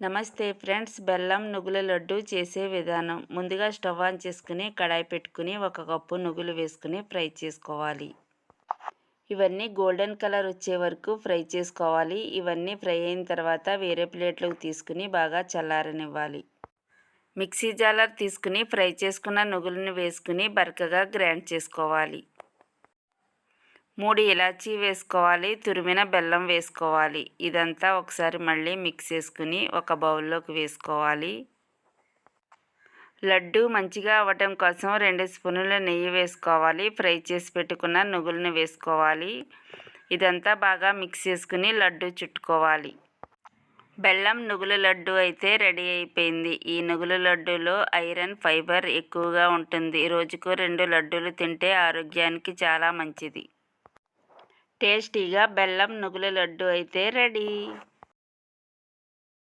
నమస్తే ఫ్రెండ్స్ బెల్లం నువ్వుల లడ్డు చేసే విధానం. ముందుగా స్టవ్ ఆన్ చేసుకుని కడాయి పెట్టుకుని ఒక కప్పు నువ్వులు వేసుకుని ఫ్రై చేసుకోవాలి. ఇవన్నీ గోల్డెన్ కలర్ వచ్చే వరకు ఫ్రై చేసుకోవాలి. ఇవన్నీ ఫ్రై అయిన తర్వాత వేరే ప్లేట్లోకి తీసుకుని బాగా చల్లారనివ్వాలి. మిక్సీ జాలర్ తీసుకుని ఫ్రై చేసుకున్న నువ్వులను వేసుకుని బరకగా గ్రైండ్ చేసుకోవాలి. మూడు ఇలాచీ వేసుకోవాలి తురిమిన బెల్లం వేసుకోవాలి. ఇదంతా ఒకసారి మళ్ళీ మిక్స్ చేసుకుని ఒక బౌల్లోకి వేసుకోవాలి. లడ్డు మంచిగా అవ్వటం కోసం రెండు స్పూనుల నెయ్యి వేసుకోవాలి. ఫ్రై చేసి పెట్టుకున్న నువ్వులను వేసుకోవాలి. ఇదంతా బాగా మిక్స్ చేసుకుని లడ్డు చుట్టుకోవాలి. బెల్లం నువ్వుల లడ్డు అయితే రెడీ అయిపోయింది. ఈ నువ్వుల లడ్డూలో ఐరన్ ఫైబర్ ఎక్కువగా ఉంటుంది. రోజుకు రెండు లడ్డూలు తింటే ఆరోగ్యానికి చాలా మంచిది. టేస్టీగా బెల్లం నువ్వుల లడ్డు అయితే రెడీ.